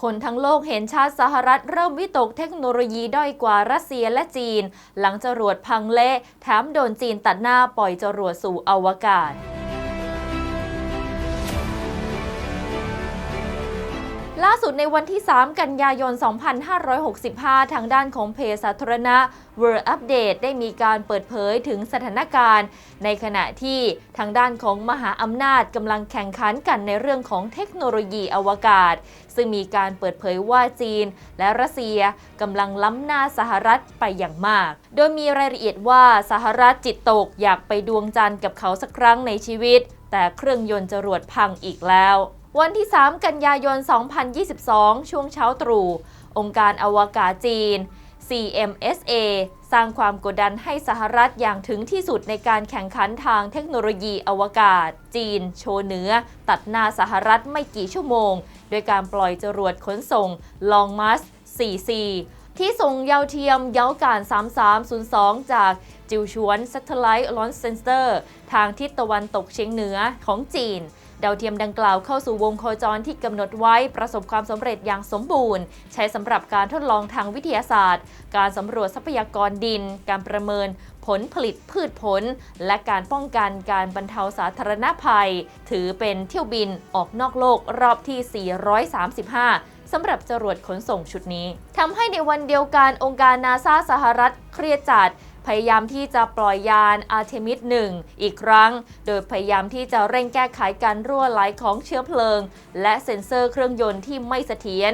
คนทั้งโลกเห็นชาติสหรัฐเริ่มวิตกเทคโนโลยีด้อยกว่ารัสเซียและจีน หลังจรวดพังเละแถมโดนจีนตัดหน้าปล่อยจรวดสู่อวกาศ ล่าสุดในวันที่ 3 กันยายน 2565 ทางด้านของเพจสาธารณะ World Update ได้มีการเปิดเผยถึงสถานการณ์ ในขณะที่ทางด้านของมหาอำนาจกำลังแข่งขันกันในเรื่องของเทคโนโลยีอวกาศ ซึ่งมีการเปิดเผยว่าจีน และรัสเซียกำลังล้ำหน้าสหรัฐไปอย่างมาก โดยมีรายละเอียดว่าสหรัฐจิตตกอยากไปดวงจันทร์กับเขาสักครั้งในชีวิต แต่เครื่องยนต์จรวดพังอีกแล้ว วันที่ 3 กันยายน 2022 ช่วงเช้าตรู่ องค์การอวกาศจีน CMSA สร้างความกดดันให้สหรัฐอย่างถึงที่สุดในการแข่งขันทางเทคโนโลยีอวกาศ จีน โชว์เนื้อ ตัดหน้าสหรัฐไม่กี่ชั่วโมง โดยการปล่อยจรวดขนส่ง Long March 4C ที่ส่งเยาวเทียมเย้าการ 3302 จากจิวชวน Satellite Launch Center ทางทิศตะวันตกเฉียงเหนือของจีน ดาวเทียมดังกล่าวเข้าสู่วงโคจรที่กำหนดไว้ประสบความสำเร็จอย่างสมบูรณ์ ใช้สำหรับการทดลองทางวิทยาศาสตร์ การสำรวจทรัพยากรดิน การประเมินผลผลิตพืชผล และการป้องกันการบรรเทาสาธารณภัย ถือเป็นเที่ยวบินออกนอกโลกรอบที่ 435สำหรับจรวดขนส่งชุดนี้ทำให้ในวันเดียวกันองค์การนาซาสหรัฐเครียดจัด พยายามที่จะปล่อยยานอาร์เทมิส 1 อีกครั้ง โดยพยายามที่จะเร่งแก้ไขการรั่วไหลของเชื้อเพลิง และเซ็นเซอร์เครื่องยนต์ที่ไม่เสถียร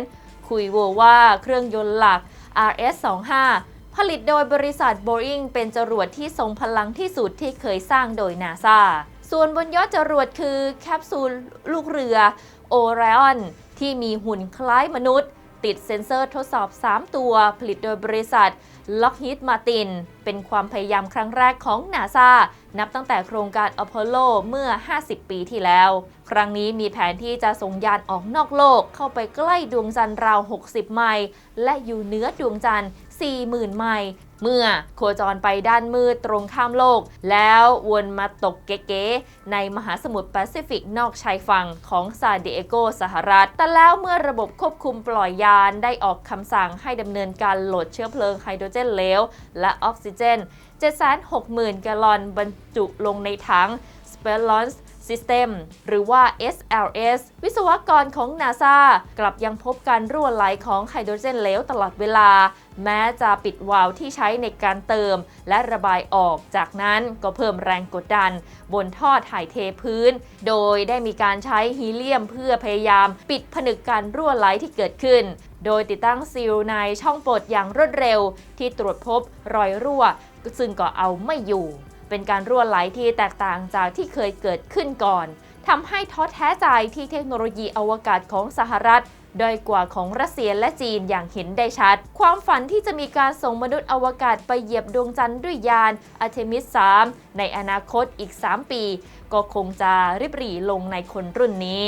คุยโวว่าเครื่องยนต์หลัก RS-25 ผลิตโดยบริษัท Boeing เป็นจรวดที่ทรงพลังที่สุดที่เคยสร้างโดยนาซาส่วนบนยอดจรวดคือแคปซูลลูกเรือโอไรออนที่มีหุ่นคล้ายมนุษย์ ติดเซ็นเซอร์ทดสอบ 3 ตัว ผลิตโดยบริษัท Lockheed Martin เป็นความพยายามครั้งแรกของนาซานับตั้งแต่โครงการอพอลโลเมื่อ 50 ปีที่แล้ว ครั้งนี้มีแผนที่จะส่งยานออกนอกโลก เข้าไปใกล้ดวงจันทร์ราว 60 ไมล์ และอยู่เหนือดวงจันทร์ 40,000 ไมล์ เมื่อโคจรไปด้านมืดตรงข้ามโลก แล้ววนมาตกเก๋ๆในมหาสมุทรแปซิฟิกนอกชายฝั่งของซานดิเอโกสหรัฐ แต่แล้วเมื่อระบบควบคุมปล่อยยานได้ออกคำสั่งให้ดำเนินการโหลดเชื้อเพลิงไฮโดรเจนเหลวและออกซิเจน760,000 แกลลอนบรรจุลงในถัง s p e l o n c e System หรือว่า SLS วิศวกรของ NASA กลับยังพบการรั่วไหลของไฮโดรเจนเหลวตลอดเวลา แม้จะปิดวาล์วที่ใช้ในการเติม และระบายออก จากนั้นก็เพิ่มแรงกดดัน บนท่อถ่ายเทพื้น โดยได้มีการใช้ฮีเลียมเพื่อพยายาม ปิดผนึกการรั่วไหลที่เกิดขึ้น โดยติดตั้งซีลในช่องปลดอย่างรวดเร็ว ที่ตรวจพบรอยรั่ว ซึ่งก็เอาไม่อยู่ เป็นการรั่วไหลที่แตกต่างจากที่เคยเกิดขึ้นก่อนทำให้ท้อแท้ใจที่เทคโนโลยีอวกาศของสหรัฐด้อยกว่าของรัสเซียและจีนอย่างเห็นได้ชัด ความฝันที่จะมีการส่งมนุษย์อวกาศไปเหยียบดวงจันทร์ด้วยยานอาร์เทมิส 3 ในอนาคตอีก 3 ปี ก็คงจะริบหรี่ลงในคนรุ่นนี้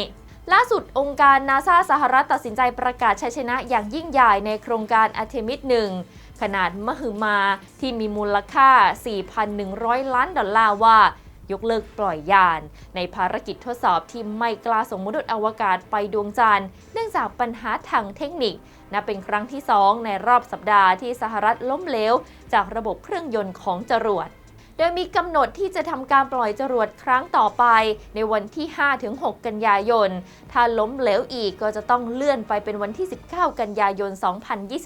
ล่าสุดองค์การนาซาสหรัฐตัดสินใจประกาศชัยชนะอย่างยิ่งใหญ่ในโครงการอาร์เทมิส 1 ขนาดมหึมาที่มีมูลค่า 4,100 ล้านดอลลาร์ว่ายกเลิกปล่อยยาน ในภารกิจทดสอบที่ไม่กล้าส่งมนุษย์อวกาศไปดวงจันทร์เนื่องจากปัญหาทางเทคนิคนับเป็นครั้งที่ 2 ในรอบสัปดาห์ที่สหรัฐล้มเหลวจากระบบเครื่องยนต์ของจรวด โดยมีกำหนดที่จะทำการปล่อยจรวดครั้งต่อไป ในวันที่ 5-6 กันยายน ถ้าล้มเหลวอีกก็จะต้องเลื่อนไปเป็นวันที่ 19 กันยายน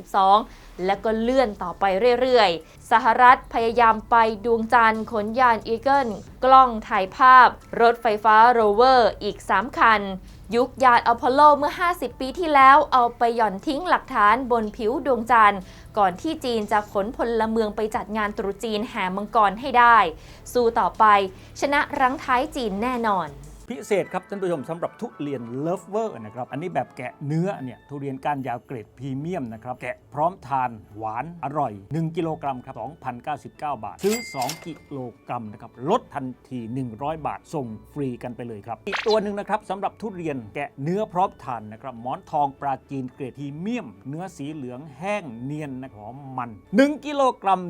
2022 และก็เลื่อนต่อไปเรื่อยๆ สหรัฐพยายามไปดวงจันทร์ขนยานอีเกิลกล้องถ่ายภาพ รถไฟฟ้าโรเวอร์อีก 3 คัน ยุคยานอพอลโลเมื่อ 50 ปีที่แล้วเอาไปหย่อนทิ้งหลักฐานบนผิวดวงจันทร์ ก่อนที่จีนจะขนพลเมืองไปจัดงานตรุษจีนแห่มังกรให้ได้ สู้ต่อไป ชนะรั้งท้ายจีนแน่นอน พิเศษครับท่านผู้ชมสำหรับทุเรียนเลิฟเวอร์นะครับอันนี้แบบแกะเนื้อเนี่ยทุเรียนก้านยาวเกรดพรีเมียมนะครับแกะพร้อมทานหวานอร่อย 1 กิโลกรัมครับ2,099 บาท ซื้อ 2 กิโลกรัมนะครับลดทันที 100 บาท ส่งฟรีกันไปเลยครับ อีกตัวหนึ่งนะครับสำหรับทุเรียนแกะเนื้อพร้อมทานนะครับหมอนทองปลาจีนเกรดพรีเมียม เนื้อสีเหลืองแห้งเนียนนะหอมมัน 1 กิโลกรัม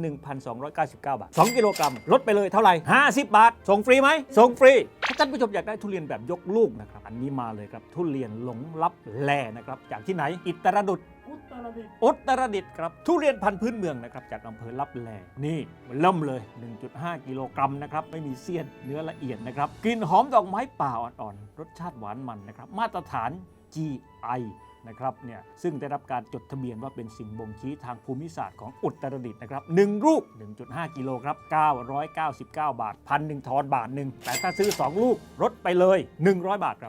1,299 บาท 2 กิโลกรัมลดไปเลยเท่าไหร่50 บาท ส่งฟรีไหมส่งฟรีถ้าท่านผู้ชมอยากได้ทุเรียนแบบยกลูกนะครับอันนี้มาเลยครับทุเรียนหลงลับแลนะครับจากที่ไหนอิตรดุษอุตรดิตถ์อุตรดิตถ์ครับทุเรียนพันธุ์พื้นเมืองนะครับจากอำเภอลับแลนี่มันเริ่มเลย 1.5 กิโลกรัมนะครับไม่มีเสี้ยนเนื้อละเอียดนะครับกลิ่นหอมดอกไม้ป่าอ่อนๆรสชาติหวานมันนะครับมาตรฐาน GI นะครับเนี่ยซึ่งได้รับการจดทะเบียนว่าเป็นสิ่งบ่งชี้ทางภูมิศาสตร์ของอุตรดิตถ์นะครับ1รูป 1.5 กิโลครับ 999 บาทพันหนึ่งทอนบาทหนึ่งแต่ถ้าซื้อ 2 ลูกลดไปเลย 100 บาทครับ